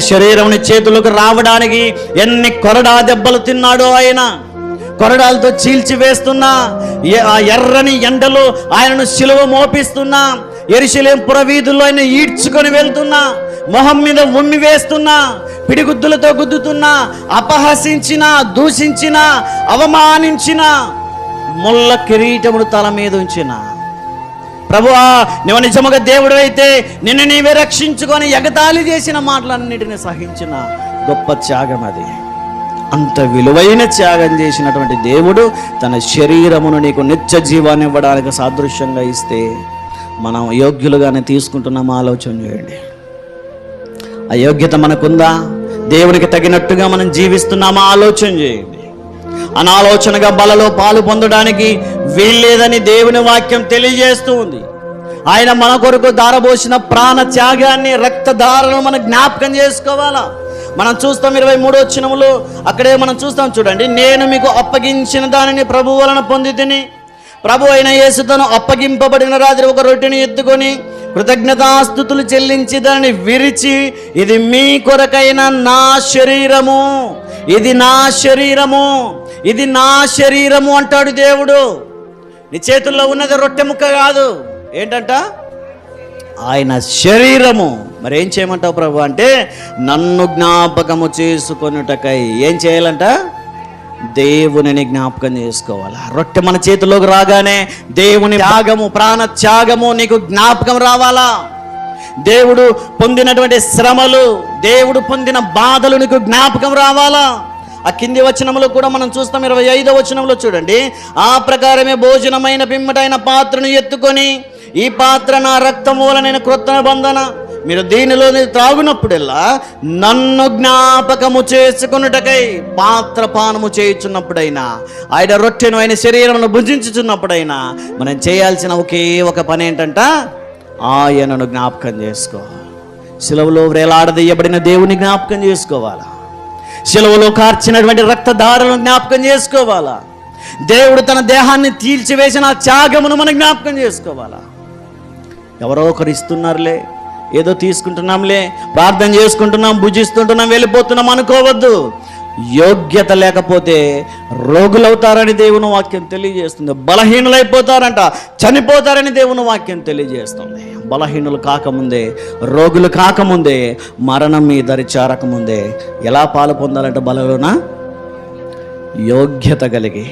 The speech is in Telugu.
శరీరం చేతులకు రావడానికి ఎన్ని కొరడా దెబ్బలు తిన్నాడో ఆయన. కొరడాలతో చీల్చి వేస్తున్నా ఎ- ఆ ఎర్రని ఎండలో ఆయనను సిలువ మోపిస్తున్నా ఎరిశిలేం పురవీధుల్లో ఆయన ఈడ్చుకొని వెళ్తున్నా మొహం మీద ఉమ్మి వేస్తున్నా పిడిగుద్దులతో గుద్దుతున్నా అపహసించిన దూషించిన అవమానించిన ముళ్ళ కిరీటమును తల మీద ఉంచిన ప్రభువా నువ్వు నిజముగా దేవుడు అయితే నిన్ను నీవే రక్షించుకొని ఎగతాళి చేసిన మాటలన్నిటిని సహించిన గొప్ప త్యాగం అది. అంత విలువైన త్యాగం చేసినటువంటి దేవుడు తన శరీరమును నీకు నిత్య జీవాన్ని ఇవ్వడానికి సాదృశ్యంగా ఇస్తే మనం యోగ్యులుగానే తీసుకుంటున్నాం ఆలోచన చేయండి. ఆ యోగ్యత మనకుందా? దేవునికి తగినట్టుగా మనం జీవిస్తున్నామా? ఆలోచన చేయండి. అనాలోచనగా బలలో పాలు పొందడానికి వీల్లేదని దేవుని వాక్యం తెలియజేస్తూ ఉంది. ఆయన మన కొరకు దారబోసిన ప్రాణ త్యాగాన్ని రక్తధారను మనం జ్ఞాపకం చేసుకోవాలా? మనం చూస్తాం ఇరవై మూడో చినములు అక్కడే మనం చూస్తాం చూడండి నేను మీకు అప్పగించిన దానిని ప్రభు వలన పొంది తిని ప్రభు అయిన యేసుతను అప్పగింపబడిన రాత్రి ఒక రొట్టెని ఎత్తుకొని కృతజ్ఞతాస్థుతులు చెల్లించి దానిని విరిచి ఇది మీ కొరకైన నా శరీరము ఇది నా శరీరము. ఇది నా శరీరము అంటాడు దేవుడు. నీ చేతుల్లో ఉన్నది రొట్టె ముక్క కాదు. ఏంటంట? ఆయన శరీరము. మరి ఏం చేయమంటావు ప్రభు? అంటే నన్ను జ్ఞాపకము చేసుకొనుటకై ఏం చేయాలంట? దేవునిని జ్ఞాపకం చేసుకోవాలి. రొట్టె మన చేతిలోకి రాగానే దేవుని త్యాగము ప్రాణ త్యాగము నీకు జ్ఞాపకం రావాలా? దేవుడు పొందినటువంటి శ్రమలు దేవుడు పొందిన బాధలు నీకు జ్ఞాపకం రావాలా? ఆ కింది వచనంలో కూడా మనం చూస్తాం ఇరవై ఐదో వచనంలో చూడండి. ఆ ప్రకారమే భోజనమైన పిమ్మటైన పాత్రను ఎత్తుకొని ఈ పాత్ర నా రక్తము నేను క్రొత్త బంధన మీరు దీనిలో త్రాగునప్పుడల్లా నన్ను జ్ఞాపకము చేసుకున్నటకై పాత్ర పానము చేయుచున్నప్పుడైనా ఆయన రొట్టెను ఆయన శరీరమును భుజించుచున్నప్పుడైనా మనం చేయాల్సిన ఒకే ఒక పని ఏంటంట? ఆయనను జ్ఞాపకం చేసుకో. సెలవులో వ్రేలాడదీయబడిన దేవుని జ్ఞాపకం చేసుకోవాలా? శిలువలో కార్చినటువంటి రక్తధారలను జ్ఞాపకం చేసుకోవాలా? దేవుడు తన దేహాన్ని తీల్చివేసిన త్యాగమును మనం జ్ఞాపకం చేసుకోవాలా? ఎవరో ఒకరు ఇస్తున్నారులే ఏదో తీసుకుంటున్నాంలే ప్రార్థన చేసుకుంటున్నాం భుజిస్తుంటున్నాం వెళ్ళిపోతున్నాం అనుకోవద్దు. యోగ్యత లేకపోతే రోగులవుతారని దేవుని వాక్యం తెలియజేస్తుంది. బలహీనులైపోతారంట చనిపోతారని దేవుని వాక్యం తెలియజేస్తుంది. బలహీనులు కాకముందే రోగులు కాకముందే మరణం మీ దరి చేరకముందే ఎలా పాలు పొందాలంటే బలలోన? యోగ్యత కలిగి.